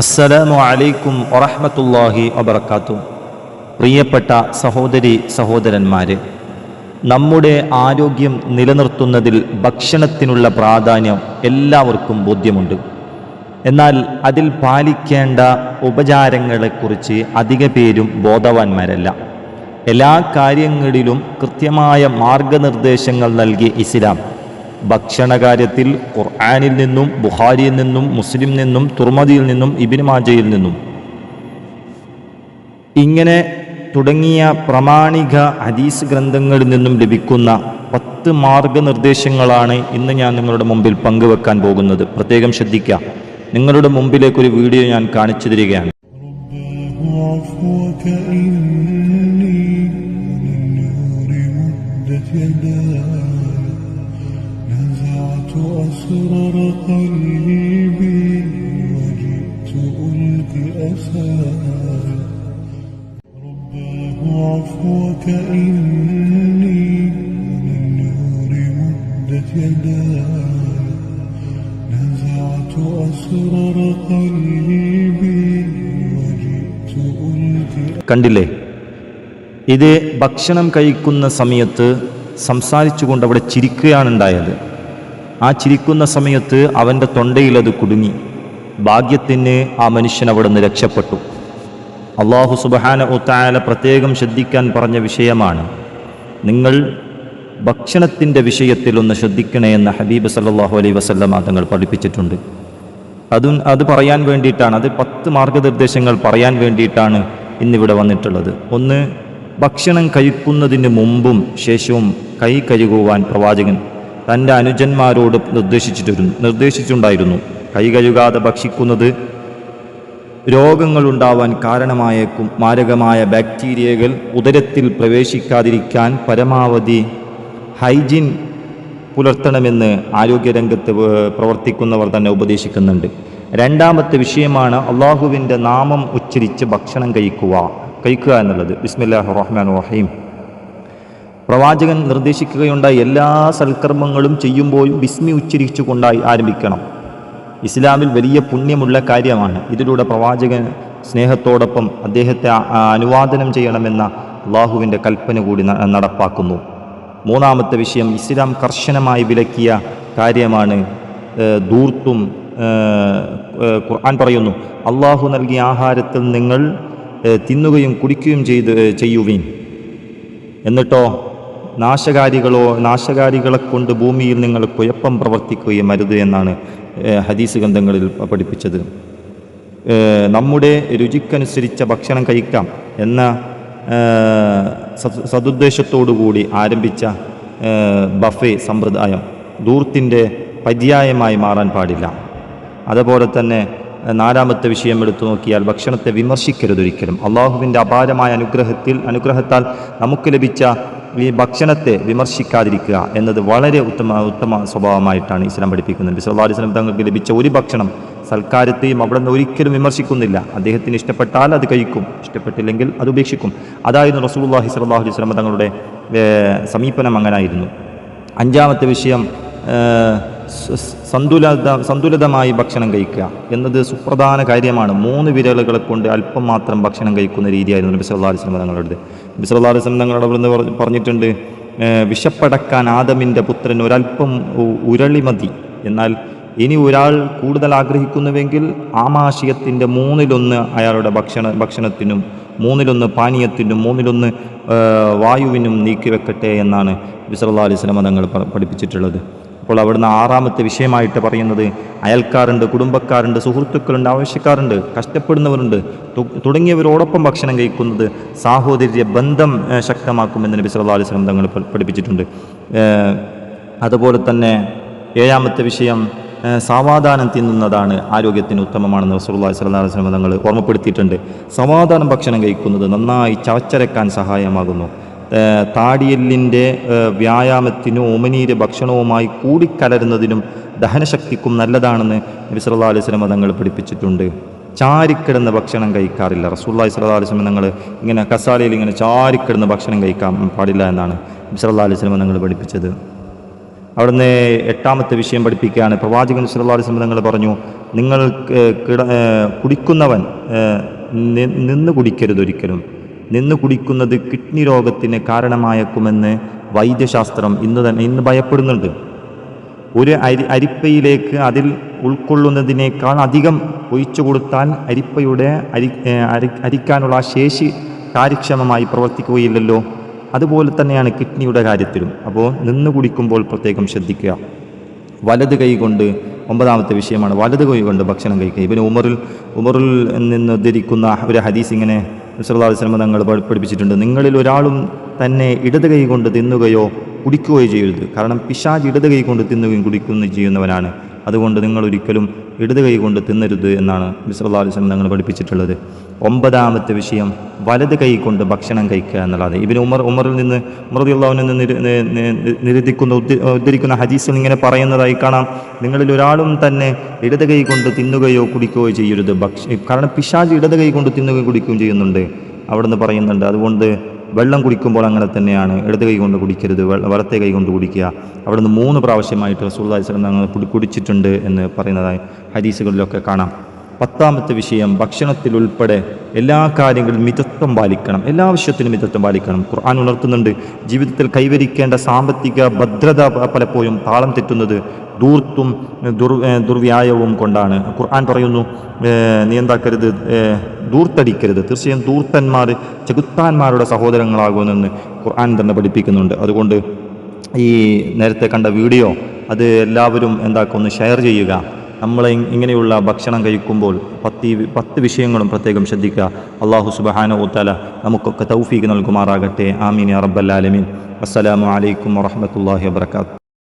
അസ്സലാമു അലൈക്കും വറഹ്മത്തുള്ളാഹി വബർക്കാത്തു പ്രിയപ്പെട്ട സഹോദരി സഹോദരന്മാരെ നമ്മുടെ ആരോഗ്യം നിലനിർത്തുന്നതിൽ ഭക്ഷണത്തിനുള്ള പ്രാധാന്യം എല്ലാവർക്കും ബോധ്യമുണ്ട്. എന്നാൽ അതിൽ പാലിക്കേണ്ട ഉപചാരങ്ങളെക്കുറിച്ച് അധിക പേരും ബോധവാന്മാരല്ല. എല്ലാ കാര്യങ്ങളിലും കൃത്യമായ മാർഗനിർദ്ദേശങ്ങൾ നൽകിയ ഇസ്ലാം. ഭക്ഷണകാര്യത്തിൽ ഖുർആാനിൽ നിന്നും ബുഹാരിയിൽ നിന്നും മുസ്ലിം നിന്നും തുർമതിയിൽ നിന്നും ഇബിൻ മാജയിൽ നിന്നും. ഇങ്ങനെ തുടങ്ങിയ പ്രമാണിക ഹദീസ് ഗ്രന്ഥങ്ങളിൽ നിന്നും ലഭിക്കുന്ന പത്ത് മാർഗനിർദ്ദേശങ്ങളാണ് ഇന്ന് ഞാൻ നിങ്ങളുടെ മുമ്പിൽ പങ്കുവെക്കാൻ പോകുന്നത്. പ്രത്യേകം ശ്രദ്ധിക്കുക. നിങ്ങളുടെ മുമ്പിലേക്ക് ഒരു വീഡിയോ ഞാൻ കാണിച്ചു തരികയാണ് أسرار قلبي وجئت ألقي أساي رباه عفوك إني للنور مدت يداي نزعت أسرار قلبي وجئت ألقي കണ്ടില്ലേ ഇത് ഭക്ഷണം കഴിക്കുന്ന സമയത്ത് സംസാരിച്ചുകൊണ്ട് അവിടെ ചിരിക്കുകയാണ് ഉണ്ടായത് ആ ചിരിക്കുന്ന സമയത്ത് അവന്റെ തൊണ്ടയിൽ അത് കുടുങ്ങി. ഭാഗ്യത്തിന് ആ മനുഷ്യൻ അവിടെ നിന്ന് രക്ഷപ്പെട്ടു. അള്ളാഹു സുബഹാന ഉത്തായാല പ്രത്യേകം ശ്രദ്ധിക്കാൻ പറഞ്ഞ വിഷയമാണ് നിങ്ങൾ ഭക്ഷണത്തിന്റെ വിഷയത്തിൽ ഒന്ന് ശ്രദ്ധിക്കണേ എന്ന് ഹബീബ് സല്ലാഹു അലൈ വസല്ലമ തങ്ങൾ പഠിപ്പിച്ചിട്ടുണ്ട്. അതും അത് പറയാൻ വേണ്ടിയിട്ടാണ് അത് പത്ത് മാർഗനിർദ്ദേശങ്ങൾ പറയാൻ വേണ്ടിയിട്ടാണ് ഇന്നിവിടെ വന്നിട്ടുള്ളത്. ഒന്ന് ഭക്ഷണം കഴിക്കുന്നതിന് മുമ്പും ശേഷവും കൈ കഴുകുവാൻ പ്രവാചകൻ തന്റെ അനുജന്മാരോട് നിർദ്ദേശിച്ചിട്ടിരുന്നു നിർദ്ദേശിച്ചിട്ടുണ്ടായിരുന്നു. കൈ കഴുകാതെ ഭക്ഷിക്കുന്നത് രോഗങ്ങളുണ്ടാവാൻ കാരണമായേക്കും. മാരകമായ ബാക്ടീരിയകൾ ഉദരത്തിൽ പ്രവേശിക്കാതിരിക്കാൻ പരമാവധി ഹൈജീൻ പുലർത്തണമെന്ന് ആരോഗ്യരംഗത്ത് പ്രവർത്തിക്കുന്നവർ തന്നെ ഉപദേശിക്കുന്നുണ്ട്. രണ്ടാമത്തെ വിഷയമാണ് അള്ളാഹുവിന്റെ നാമം ഉച്ചരിച്ച് ഭക്ഷണം കഴിക്കുക. കഴിക്കുക എന്നുള്ളത്. ബിസ്മില്ലാഹ് റഹ്മാൻ റഹീം. പ്രവാചകൻ നിർദ്ദേശിക്കുകയുണ്ടായി എല്ലാ സൽക്കർമ്മങ്ങളും ചെയ്യുമ്പോഴും ബിസ്മി ഉച്ചരിച്ചുകൊണ്ടായി ആരംഭിക്കണം. ഇസ്ലാമിൽ വലിയ പുണ്യമുള്ള കാര്യമാണ്. ഇതിലൂടെ പ്രവാചകൻ സ്നേഹത്തോടൊപ്പം അദ്ദേഹത്തെ അനുവാദനം ചെയ്യണമെന്ന അള്ളാഹുവിന്റെ കൽപ്പന കൂടി നടപ്പാക്കുന്നു. മൂന്നാമത്തെ വിഷയം ഇസ്ലാം കർശനമായി വിലക്കിയ കാര്യമാണ് ദൂർത്തും ഖുർആൻ പറയുന്നു അള്ളാഹു നൽകിയ ആഹാരത്തിൽ നിങ്ങൾ തിന്നുകയും കുടിക്കുകയും ചെയ്ത് ചെയ്യുവീൻ. എന്നിട്ടോ നാശകാരികളോ നാശകാരികളെ കൊണ്ട് ഭൂമിയിൽ നിങ്ങൾ കുഴപ്പം പ്രവർത്തിക്കുകയും അരുത് എന്നാണ് ഹദീസ് ഗ്രന്ഥങ്ങളിൽ പഠിപ്പിച്ചത്. നമ്മുടെ രുചിക്കനുസരിച്ച ഭക്ഷണം കഴിക്കാം എന്ന സതുദ്ദേശത്തോടുകൂടി ആരംഭിച്ച ബഫേ സമ്പ്രദായം ദൂർത്തിന്റെ പര്യായമായി മാറാൻ പാടില്ല. അതുപോലെ തന്നെ നാലാമത്തെ വിഷയം എടുത്തു നോക്കിയാൽ ഭക്ഷണത്തെ വിമർശിക്കരുതൊരിക്കലും അള്ളാഹുവിന്റെ അപാരമായ അനുഗ്രഹത്തിൽ അനുഗ്രഹത്താൽ നമുക്ക് ലഭിച്ച ഈ ഭക്ഷണത്തെ വിമർശിക്കാതിരിക്കുക എന്നത് വളരെ ഉത്തമ ഉത്തമ സ്വഭാവമായിട്ടാണ് ഇസ്ലാം പഠിപ്പിക്കുന്നത്. ബിസ്ലാ അലൈഹി സ്വലം തങ്ങൾക്ക് ലഭിച്ച ഒരു ഭക്ഷണം സൽക്കാരത്തെയും അവിടെ നിന്ന് ഒരിക്കലും വിമർശിക്കുന്നില്ല. അദ്ദേഹത്തിന് ഇഷ്ടപ്പെട്ടാൽ അത് കഴിക്കും. ഇഷ്ടപ്പെട്ടില്ലെങ്കിൽ അത് ഉപേക്ഷിക്കും. അതായിരുന്നു റസൂലുള്ളാഹി സ്വല്ലല്ലാഹു അലൈഹി സ്വലം തങ്ങളുടെ സമീപനം അങ്ങനായിരുന്നു. അഞ്ചാമത്തെ വിഷയം സന്തുലിത സന്തുലിതമായി ഭക്ഷണം കഴിക്കുക എന്നത് സുപ്രധാന കാര്യമാണ്. മൂന്ന് വിരലുകളെ കൊണ്ട് അല്പം മാത്രം ഭക്ഷണം കഴിക്കുന്ന രീതിയായിരുന്നു നബി സല്ലാ അലൈഹി വസല്ലം തങ്ങളുടെ വസല്ലം തങ്ങളുടെ അവിടുന്ന് പറഞ്ഞിട്ടുണ്ട് വിശപ്പടക്കാൻ ആദമിന്റെ പുത്രൻ ഒരല്പം ഉരളി മതി. എന്നാൽ ഇനി ഒരാൾ കൂടുതൽ ആഗ്രഹിക്കുന്നുവെങ്കിൽ ആമാശയത്തിന്റെ മൂന്നിലൊന്ന് അയാളുടെ ഭക്ഷണ ഭക്ഷണത്തിനും മൂന്നിലൊന്ന് പാനീയത്തിനും മൂന്നിലൊന്ന് വായുവിനും നീക്കി വെക്കട്ടെ എന്നാണ് വിസറല്ലാ അലൈഹി തങ്ങൾ പഠിപ്പിച്ചിട്ടുള്ളത്. അപ്പോൾ അവിടുന്ന് ആറാമത്തെ വിഷയമായിട്ട് പറയുന്നത് അയൽക്കാരുണ്ട് കുടുംബക്കാരുണ്ട് സുഹൃത്തുക്കളുണ്ട് ആവശ്യക്കാരുണ്ട് കഷ്ടപ്പെടുന്നവരുണ്ട് തുടങ്ങിയവരോടൊപ്പം ഭക്ഷണം കഴിക്കുന്നത് സാഹോദര്യ ബന്ധം ശക്തമാക്കുമെന്ന് നബി സല്ലല്ലാഹു അലൈഹി വസല്ലം തങ്ങൾ പഠിപ്പിച്ചിട്ടുണ്ട്. അതുപോലെ തന്നെ ഏഴാമത്തെ വിഷയം സമാധാനം തിന്നുന്നതാണ് ആരോഗ്യത്തിന് ഉത്തമമാണെന്ന് സ്വല്ലല്ലാഹു അലൈഹി വസല്ലം തങ്ങൾ ഓർമ്മപ്പെടുത്തിയിട്ടുണ്ട്. സമാധാനം ഭക്ഷണം കഴിക്കുന്നത് നന്നായി ചവച്ചരക്കാൻ സഹായമാകുന്നു. താടിയെല്ലിന്റെ വ്യായാമത്തിനും ഓമനീര് ഭക്ഷണവുമായി കൂടിക്കലരുന്നതിനും ദഹനശക്തിക്കും നല്ലതാണെന്ന് നബി സല്ലല്ലാഹു അലൈഹി വസല്ലം തങ്ങൾ പഠിപ്പിച്ചിട്ടുണ്ട്. ചാരിക്കിടന്ന് ഭക്ഷണം കഴിക്കാറില്ല. റസൂല്ലായി സ്വല്ലാ അലൈഹി തങ്ങൾ ഇങ്ങനെ കസാലയിൽ ഇങ്ങനെ ചാരിക്കിടന്ന് ഭക്ഷണം കഴിക്കാൻ പാടില്ല എന്നാണ് നബി സല്ലല്ലാഹു അലൈഹി വസല്ലം തങ്ങൾ പഠിപ്പിച്ചത്. അവിടുന്ന് എട്ടാമത്തെ വിഷയം പഠിപ്പിക്കുകയാണ്. പ്രവാചകൻ സല്ലല്ലാഹു അലൈഹി വസല്ലം തങ്ങൾ പറഞ്ഞു നിങ്ങൾ കിട കുടിക്കുന്നവൻ നിന്ന് കുടിക്കരുത് ഒരിക്കലും. നിന്ന് കുടിക്കുന്നത് കിഡ്നി രോഗത്തിന് കാരണമായേക്കുമെന്ന് വൈദ്യശാസ്ത്രം ഇന്ന് തന്നെ ഇന്ന് ഭയപ്പെടുന്നുണ്ട്. ഒരു അരി അരിപ്പയിലേക്ക് അതിൽ ഉൾക്കൊള്ളുന്നതിനേക്കാൾ അധികം ഒഴിച്ചു കൊടുത്താൽ അരിപ്പയുടെ അരി അരി അരിക്കാനുള്ള ആ ശേഷി കാര്യക്ഷമമായി പ്രവർത്തിക്കുകയില്ലല്ലോ. അതുപോലെ തന്നെയാണ് കിഡ്നിയുടെ കാര്യത്തിലും. അപ്പോൾ നിന്ന് കുടിക്കുമ്പോൾ പ്രത്യേകം ശ്രദ്ധിക്കുക. വലത് കൈകൊണ്ട് ഒമ്പതാമത്തെ വിഷയമാണ്. വലത് കൈ കൊണ്ട് ഭക്ഷണം കഴിക്കുക. ഇവന് ഉമറിൽ ഉമറിൽ നിന്ന് ഉദ്ധരിക്കുന്ന ഒരു ഹദീസ് ഇങ്ങനെ വിശ്രദാസ്ലമ തങ്ങൾ പഠിപ്പിച്ചിട്ടുണ്ട്. നിങ്ങളിൽ ഒരാളും തന്നെ ഇടത് കൈ കൊണ്ട് തിന്നുകയോ കുടിക്കുകയോ ചെയ്യരുത്. കാരണം പിശാജ് ഇടത് കൈ കൊണ്ട് തിന്നുകയും കുടിക്കുകയും ചെയ്യുന്നവനാണ്. അതുകൊണ്ട് നിങ്ങൾ ഒരിക്കലും ഇടത് കൈ കൊണ്ട് തിന്നരുത് എന്നാണ് വിശ്രദാസ്ലം തങ്ങൾ പഠിപ്പിച്ചിട്ടുള്ളത്. ഒമ്പതാമത്തെ വിഷയം വലത് കൈ കൊണ്ട് ഭക്ഷണം കഴിക്കുക എന്നുള്ളത് ഇവന് ഉമർ ഉമറിൽ നിന്ന് ഉമർദിയുള്ളവനിൽ നിന്ന് നിര- നി- നി- നിരൂപിക്കുന്ന ഉദ്ധ- ഉദ്ധരിക്കുന്ന ഹദീസിൽ ഇങ്ങനെ പറയുന്നതായി കാണാം. നിങ്ങളിൽ ഒരാളും തന്നെ ഇടത് കൈ കൊണ്ട് തിന്നുകയോ കുടിക്കുകയോ ചെയ്യരുത്. ഭക്ഷ കാരണം പിശാജ് ഇടത് കൈ കൊണ്ട് തിന്നുകയും കുടിക്കുകയും ചെയ്യുന്നുണ്ട്. അവിടെ നിന്ന് പറയുന്നുണ്ട് അതുകൊണ്ട് വെള്ളം കുടിക്കുമ്പോൾ അങ്ങനെ തന്നെയാണ്. ഇടത് കൈ കൊണ്ട് കുടിക്കരുത് വലത്തെ കൈ കൊണ്ട് കുടിക്കുക. അവിടുന്ന് മൂന്ന് പ്രാവശ്യമായിട്ട് റസൂള്ളി കുടി- കുടിച്ചിട്ടുണ്ട് എന്ന് പറയുന്നതായി ഹദീസുകളിലൊക്കെ കാണാം. പത്താമത്തെ വിഷയം ഭക്ഷണത്തിൽ ഉൾപ്പെടെ എല്ലാ കാര്യങ്ങളും മിതത്വം പാലിക്കണം. എല്ലാ വിഷയത്തിലും മിതത്വം പാലിക്കണം. ഖുർആൻ ഉണർത്തുന്നുണ്ട്. ജീവിതത്തിൽ കൈവരിക്കേണ്ട സാമ്പത്തിക ഭദ്രത പലപ്പോഴും താളം തെറ്റുന്നത് ദൂർത്തും ദുർ ദുർവ്യായവും കൊണ്ടാണ്. ഖുർആൻ പറയുന്നു നീ എന്താക്കരുത് ദൂർത്തടിക്കരുത് തീർച്ചയായും ദൂർത്തന്മാർ ചെകുത്താന്മാരുടെ സഹോദരങ്ങളാകുമെന്ന് ഖുർആൻ തന്നെ പഠിപ്പിക്കുന്നുണ്ട്. അതുകൊണ്ട് ഈ നേരത്തെ കണ്ട വീഡിയോ അത് എല്ലാവരും എന്താക്കൊന്ന് ഷെയർ ചെയ്യുക. നമ്മൾ ഇങ്ങനെയുള്ള ഭക്ഷണം കഴിക്കുമ്പോൾ പത്ത് പത്ത് വിഷയങ്ങളും പ്രത്യേകം ശ്രദ്ധിക്കുക. അള്ളാഹു സുബഹാന ഊത്തല നമുക്കൊക്കെ തൗഫീഖ് നൽകുമാറാകട്ടെ. ആമീൻ ആലമീൻ. അസ്സലാമു അലൈക്കും വറഹ്മത്തുള്ളാഹി വബറകാതുഹു